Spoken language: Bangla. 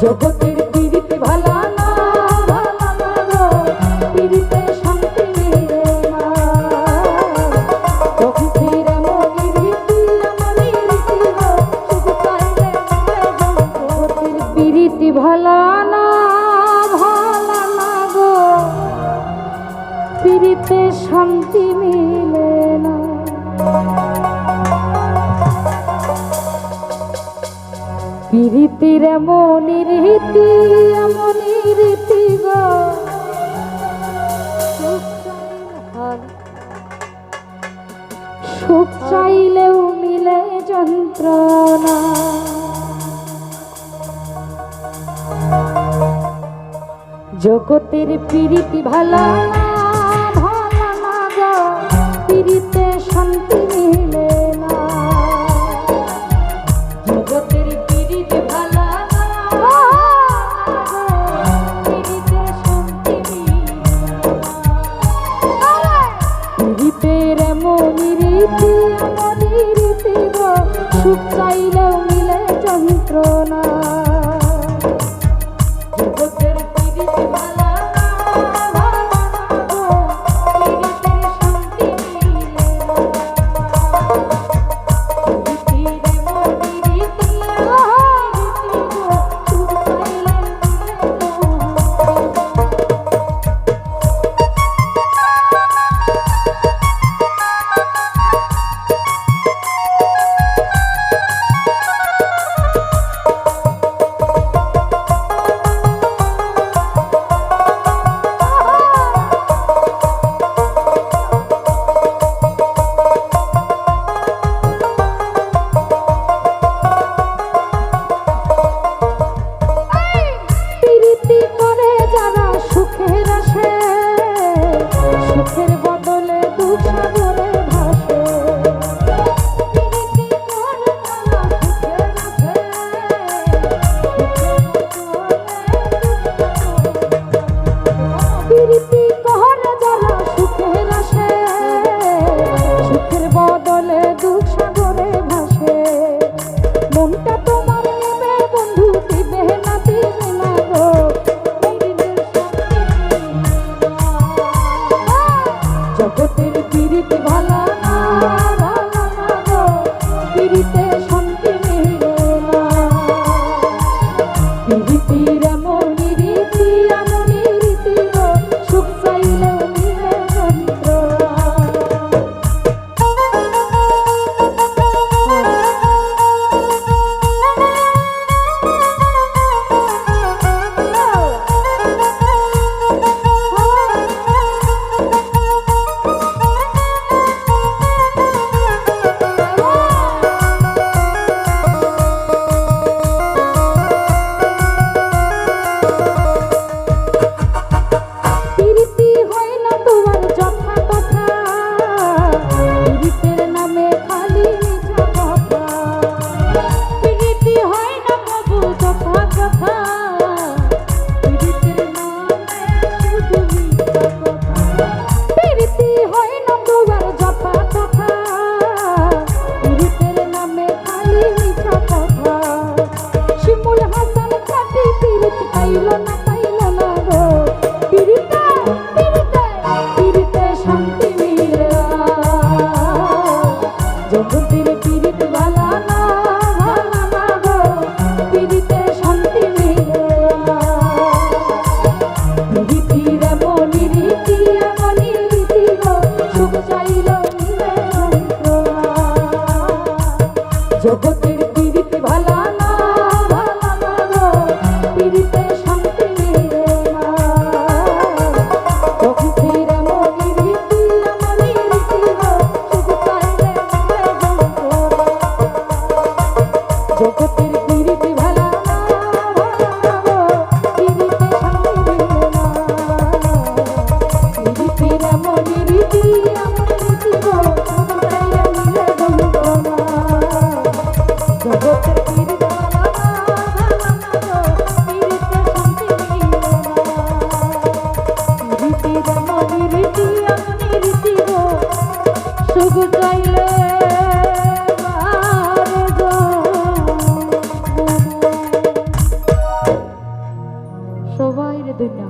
জগতের পীড়িত পীড়িতে শান্তি মিলে না প্রকৃতির পীড়িত ভালা না শান্তি মিলে না। প্রীতির এমনই রীতি গো। সুখ চাইলেও মিলে যন্ত্রণা। জগতের প্রীতি ভালা face. সবাই রে দুনিয়া